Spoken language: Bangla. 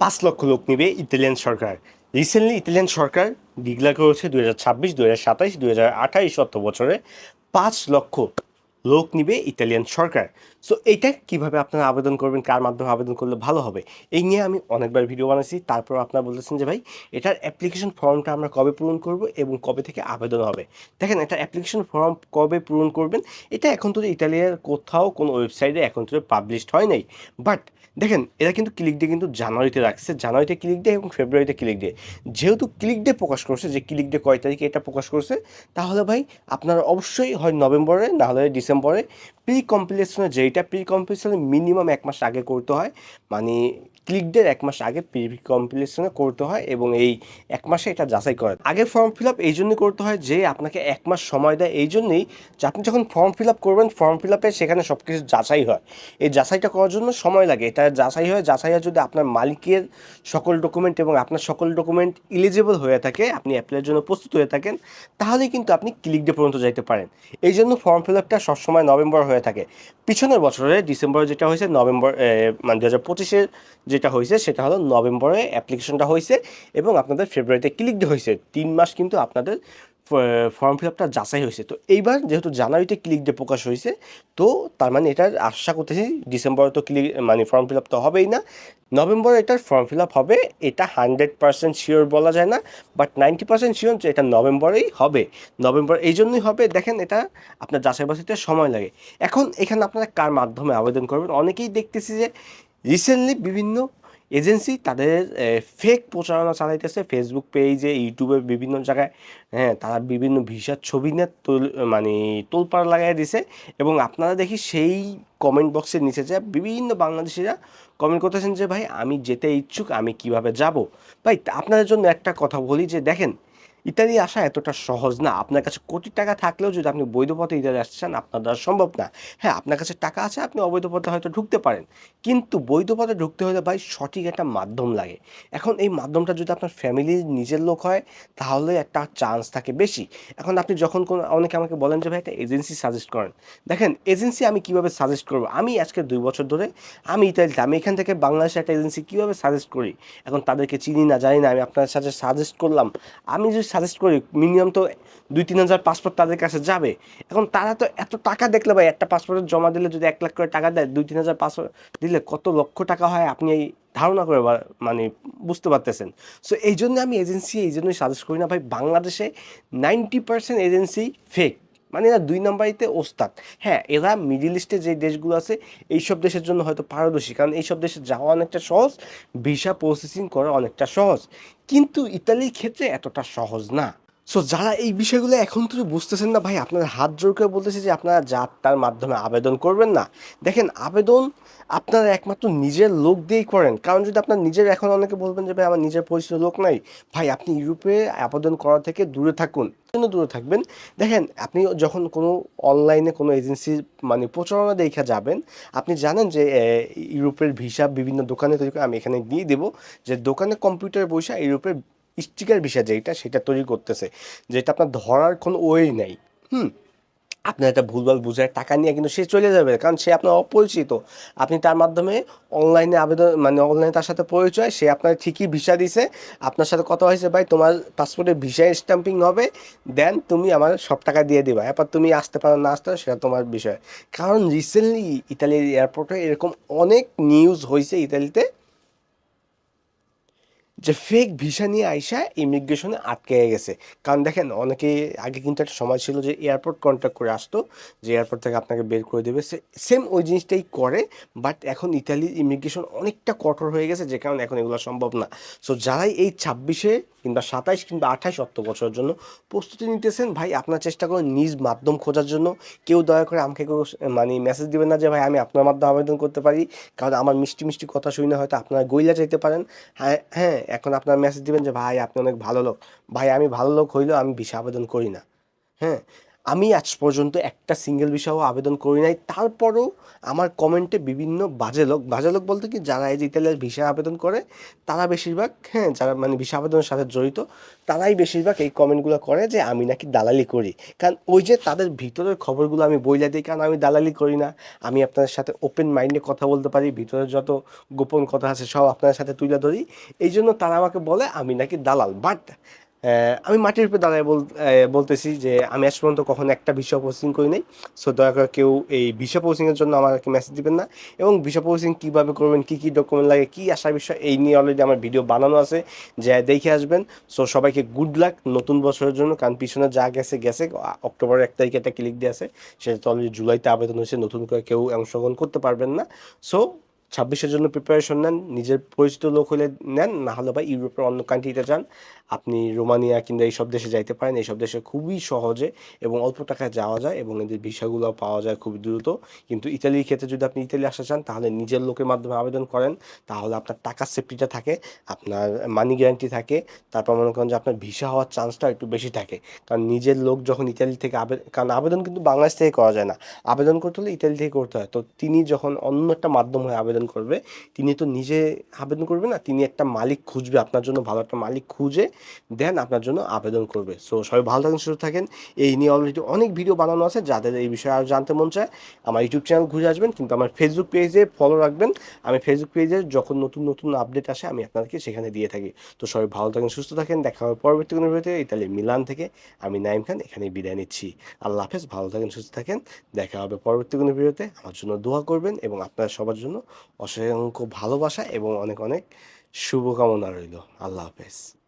পাঁচ লক্ষ লোক নেবে ইতালিয়ান সরকার। রিসেন্টলি ইতালিয়ান সরকার ডিক্লেয়ার করেছে দু হাজার ছাব্বিশ দু হাজার সাতাইশ দু হাজার আঠাইশ অর্থ বছরে পাঁচ লক্ষ লোক নিবে ইতালিয়ান সরকার। সো এইটা কীভাবে আপনারা আবেদন করবেন, কার মাধ্যমে আবেদন করলে ভালো হবে, এই নিয়ে আমি অনেকবার ভিডিও বানাইছি। তারপর আপনারা বলতেছেন যে, ভাই, এটার অ্যাপ্লিকেশন ফর্মটা আমরা কবে পূরণ করব এবং কবে থেকে আবেদন হবে? দেখেন এটা অ্যাপ্লিকেশন ফর্ম কবে পূরণ করবেন, এটা এখন তো ইতালিয়ার কোথাও কোনো ওয়েবসাইটে এখন তো পাবলিশড হয় নাই। বাট দেখেন, এরা কিন্তু ক্লিক ডে কিন্তু জানুয়ারিতে রাখছে। জানুয়ারিতে ক্লিক ডে এবং ফেব্রুয়ারিতে ক্লিক ডে যেহেতু ক্লিক ডে প্রকাশ করছে, যে ক্লিক ডে কয় তারিখে এটা প্রকাশ করছে, তাহলে ভাই, আপনারা অবশ্যই হয় নভেম্বরে, না হলে ডিসেম্বরে প্রি কম্পিলেশনে যেইটা প্রি কম্পিলেশনে মিনিমাম এক মাস আগে করতে হয় মানে ক্লিক ডের এক মাস আগে প্রি কম্পিলেশনে করতে হয় এবং এই এক মাসে এটা যাচাই করে। আগে ফর্ম ফিল আপ এই জন্যই করতে হয় যে আপনাকে এক মাস সময় দেয়, এই জন্যই যে আপনি যখন ফর্ম ফিল আপ করবেন ফর্ম ফিল আপে সেখানে সব কিছু যাচাই হয়। এই যাচাইটা করার জন্য সময় লাগে। এটা যাচাই হয় যাচাই হয় যদি আপনার মালিকের সকল ডকুমেন্ট এবং আপনার সকল ডকুমেন্ট ইলিজিবল হয়ে থাকে, আপনি অ্যাপ্লাইয়ের জন্য প্রস্তুত হয়ে থাকেন, তাহলেই কিন্তু আপনি ক্লিক ডে পর্যন্ত যাইতে পারেন। এই জন্য ফর্ম ফিল আপটা সবসময় নভেম্বর হয়ে থাকে। পিছনের বছরে ডিসেম্বরে যেটা হয়েছে, নভেম্বর মানে দু হাজার পঁচিশের যেটা হয়েছে সেটা হলো নভেম্বরে অ্যাপ্লিকেশনটা হয়েছে এবং আপনাদের ফেব্রুয়ারিতে ক্লিক হয়েছে। তিন মাস কিন্তু আপনাদের ফর্ম ফিল আপটা যাচাই হয়েছে। তো এইবার যেহেতু জানুয়ারিতে ক্লিক ডে প্রকাশ হয়েছে, তো তার মানে এটার আশা করতেছি ডিসেম্বরে তো ক্লিক মানে ফর্ম ফিল আপ তো হবেই না। নভেম্বরে এটার ফর্ম ফিল আপ হবে, এটা হান্ড্রেড পার্সেন্ট শিওর বলা যায় না বাট নাইনটি পার্সেন্ট শিওর যে এটা নভেম্বরেই হবে। নভেম্বর এই জন্যই হবে, দেখেন এটা আপনার যাচাই বাছাইতে সময় লাগে। এখন এখানে আপনারা কার মাধ্যমে আবেদন করবেন? অনেকেই দেখতেছি যে রিসেন্টলি বিভিন্ন এজেন্সি তাদের ফেক প্রচারণা চালাইতেছে। ফেসবুক পেজে ইউটিউবে বিভিন্ন জায়গায় হ্যাঁ তারা বিভিন্ন ভিসার ছবি নিয়ে তোল মানে তোলপাড় লাগাই দিছে। এবং আপনারা দেখি সেই কমেন্ট বক্সের নিচে যে বিভিন্ন বাংলাদেশিরা কমেন্ট করতেছেন যে, ভাই, আমি যেতে ইচ্ছুক, আমি কীভাবে যাব? ভাই, আপনাদের জন্য একটা কথা বলি যে, দেখেন ইতালি আসা এতটা সহজ না। আপনার কাছে কোটি টাকা থাকলেও যদি আপনি বৈধ পথে ইতালি আসতে চান, আপনার দ্বারা সম্ভব না। হ্যাঁ আপনার কাছে টাকা আছে, আপনি অবৈধ পথে হয়তো ঢুকতে পারেন। কিন্তু বৈধ পথে ঢুকতে হলে ভাই সঠিক একটা মাধ্যম লাগে। এখন এই মাধ্যমটা যদি আপনার ফ্যামিলির নিজের লোক হয়, তাহলে একটা চান্স থাকে বেশি। এখন আপনি যখন কোনো, অনেকে আমাকে বলেন যে ভাই একটা এজেন্সি সাজেস্ট করেন। দেখেন এজেন্সি আমি কীভাবে সাজেস্ট করব? আমি আজকে দুই বছর ধরে, আমি ইতালিতে, আমি এখান থেকে বাংলাদেশে একটা এজেন্সি কীভাবে সাজেস্ট করি? এখন তাদেরকে চিনি না, জানি না, আমি আপনার সাথে সাজেস্ট করলাম। আমি যদি সাজেস্ট করি মিনিমাম তো দুই তিন হাজার পাসপোর্ট তাদের কাছে যাবে। এখন তারা তো এত টাকা দেখলে ভাই, একটা পাসপোর্টের জমা দিলে যদি এক লাখ করে টাকা দেয় দুই তিন হাজার পাসপোর্ট দিলে কত লক্ষ টাকা হয় আপনি এই ধারণা করে মানে বুঝতে পারতেছেন। সো এই জন্য আমি এজেন্সি এই জন্যই সাজেস্ট করি না ভাই, বাংলাদেশে নাইনটি পার্সেন্ট এজেন্সি ফেক মানে এরা দুই নাম্বারিতে ওস্তাদ। হ্যাঁ এরা মিডিল ইস্টে যে দেশগুলো আছে, এইসব দেশের জন্য হয়তো পারদর্শী, কারণ এইসব দেশে যাওয়া অনেকটা সহজ, ভিসা প্রসেসিং করা অনেকটা সহজ। কিন্তু ইতালির ক্ষেত্রে এতটা সহজ না। সো যারা এই বিষয়গুলো এখন তো বুঝতেছেন না, ভাই, আপনার হাত জোর করে বলতেছে যে আপনারা যার তার মাধ্যমে আবেদন করবেন না। দেখেন, আবেদন আপনারা একমাত্র নিজের লোক দিয়েই করেন। কারণ যদি আপনার নিজের, এখন অনেকে বলবেন যে, ভাই, আমার নিজের পরিচিত লোক নাই। ভাই, আপনি ইউরোপে আবেদন করা থেকে দূরে থাকুন। কেন দূরে থাকবেন। দেখেন, আপনি যখন কোনো অনলাইনে কোনো এজেন্সির মানে প্রচারণা দেখা যাবেন, আপনি জানেন যে ইউরোপের ভিসা বিভিন্ন দোকানে তৈরি করে আমি এখানে দিয়ে দেবো। যে দোকানে কম্পিউটার বসে ইউরোপের স্টিকার ভিসা যেটা, সেটা তৈরি করতেছে, যেটা আপনার ধরার কোনো ওয়ে নেই। হুম? আপনার একটা ভুলভাল বুঝায় টাকা নিয়ে কিন্তু সে চলে যাবে, কারণ সে আপনার অপরিচিত। আপনি তার মাধ্যমে অনলাইনে আবেদন মানে অনলাইনে তার সাথে পরিচয়, সে আপনার ঠিকই ভিসা দিছে। আপনার সাথে কথা হয়েছে, ভাই, তোমার পাসপোর্টে ভিসা স্ট্যাম্পিং হবে দেন তুমি আমার সব টাকা দিয়ে দিবা। এরপর তুমি আসতে পারো, না আসতে পারো, সেটা তোমার বিষয়। কারণ রিসেন্টলি ইতালির এয়ারপোর্টে এরকম অনেক নিউজ হয়েছে ইতালিতে। যে ফেক ভিসা নিয়ে আইসা ইমিগ্রেশনে আটকে গেছে। কারণ দেখেন অনেকে আগে কিন্তু একটা সময় ছিল যে এয়ারপোর্ট কন্ট্যাক্ট করে আসতো, যে এয়ারপোর্ট থেকে আপনাকে বের করে দেবে। সেম ওই জিনিসটাই করে বাট এখন ইতালির ইমিগ্রেশন অনেকটা কঠোর হয়ে গেছে, যে কারণে এখন এগুলো সম্ভব না। সো যারাই এই ছাব্বিশে কিংবা সাতাইশ কিংবা আঠাইশ অর্থ বছরের জন্য প্রস্তুতি নিতেছেন। ভাই, আপনার চেষ্টা করুন নিজ মাধ্যম খোঁজার জন্য। কেউ দয়া করে আমাকে কেউ মানে মেসেজ দিবেন না যে, ভাই, আমি আপনার মাধ্যমে আবেদন করতে পারি। কারণ আমার মিষ্টি মিষ্টি কথা শুনে হয়তো আপনারা গইলা চাইতে পারেন। হ্যাঁ হ্যাঁ এখন আপনার মেসেজ দিবেন যে, ভাই, আপনি অনেক ভালো লোক। ভাই, আমি ভালো লোক হইলেও আমি ভিসা আবেদন করি না। হ্যাঁ আমি আজ পর্যন্ত একটা সিঙ্গেল বিষয়েও আবেদন করি নাই। তারপরও আমার কমেন্টে বিভিন্ন বাজে লোক বাজে লোক বলতে কি, যারা এই যে ইতালিয়ার ভিসা আবেদন করে, তারা বেশিরভাগ হ্যাঁ যারা মানে ভিসা আবেদনের সাথে জড়িত, তারাই বেশিরভাগ এই কমেন্টগুলো করে যে আমি নাকি দালালি করি। কারণ ওই যে তাদের ভিতরের খবরগুলো আমি বইলা দিই, কারণ আমি দালালি করি না। আমি আপনাদের সাথে ওপেন মাইন্ডে কথা বলতে পারি ভিতরে যত গোপন কথা আছে সব আপনাদের সাথে তুলে ধরি। এই জন্য তারা আমাকে বলে, আমি নাকি দালাল। বাট আমি মাটির উপরে দাঁড়ায় বল বলতেছি যে আমি আজ পর্যন্ত কখনো একটা ভিসা পোস্টিং করি নাই। সো দয়া করে কেউ এই ভিসা পোস্টিংয়ের জন্য আমাকে মেসেজ দিবেন না। এবং ভিসা পোস্টিং কীভাবে করবেন, কী কী ডকুমেন্ট লাগে, কী আসার বিষয়, এই নিয়ে অলরেডি আমার ভিডিও বানানো আছে। যে দেখে আসবেন। সো সবাইকে গুড লাক নতুন বছরের জন্য। কারণ পিছনে যা গেছে গেছে। অক্টোবরের এক তারিখে একটা ক্লিক দিয়ে আছে। সেটা তো অলরেডি জুলাইতে আবেদন হয়েছে। নতুন করে কেউ অংশগ্রহণ করতে পারবেন না। সো ছাব্বিশের জন্য প্রিপারেশন নেন, নিজের পরিচিত লোক হলে নেন, না হলে বা ইউরোপের অন্য কান্ট্রিতে যান। আপনি রোমানিয়া কিংবা এইসব দেশে যাইতে পারেন, এইসব দেশে খুবই সহজে এবং অল্প টাকায় যাওয়া যায় এবং এদের ভিসাগুলো পাওয়া যায় খুব দ্রুত। কিন্তু ইতালির ক্ষেত্রে যদি আপনি ইতালি আসতে চান, তাহলে নিজের লোকের মাধ্যমে আবেদন করেন। তাহলে আপনার টাকার সেফটিটা থাকে, আপনার মানি গ্যারান্টি থাকে। তারপর মনে করেন যে আপনার ভিসা হওয়ার চান্সটা একটু বেশি থাকে। কারণ নিজের লোক যখন ইতালি থেকে আবেদন কারণ আবেদন কিন্তু বাংলাদেশ থেকে করা যায় না। আবেদন করতে হলে ইতালি থেকে করতে হয়। তো তিনি যখন অন্য একটা মাধ্যম হয়ে আবেদন করবে। তিনি তো নিজে আবেদন করবে না, তিনি একটা মালিক খুঁজবে, আপনার জন্য ভালো একটা মালিক খুঁজে দেন, আপনার জন্য আবেদন করবে। সো সবাই ভালো থাকেন, সুস্থ থাকেন। এই নিয়ে অলরেডি অনেক ভিডিও বানানো আছে, যাদের এই বিষয়ে আর জানতে মন চায়, আমার ইউটিউব চ্যানেল ঘুরে আসবেন, কিন্তু আমার ফেসবুক পেজে ফলো রাখবেন। আমি ফেসবুক পেজে যখন নতুন নতুন আপডেট আসে, আমি আপনাদেরকে সেখানে দিয়ে থাকি। তো সবাই ভালো থাকেন, সুস্থ থাকেন, দেখা হবে পরবর্তী কোনো ভিডিওতে ইতালি মিলান থেকে আমি নাইম খান, এখানেই বিদায় নিচ্ছি। আল্লাহ হাফেজ, ভালো থাকেন, সুস্থ থাকেন, দেখা হবে পরবর্তী কোনো ভিডিওতে আমার জন্য দোয়া করবেন এবং আপনার সবার জন্য অসংখ্য ভালোবাসা এবং অনেক অনেক শুভকামনা রইল। আল্লাহ হাফেজ।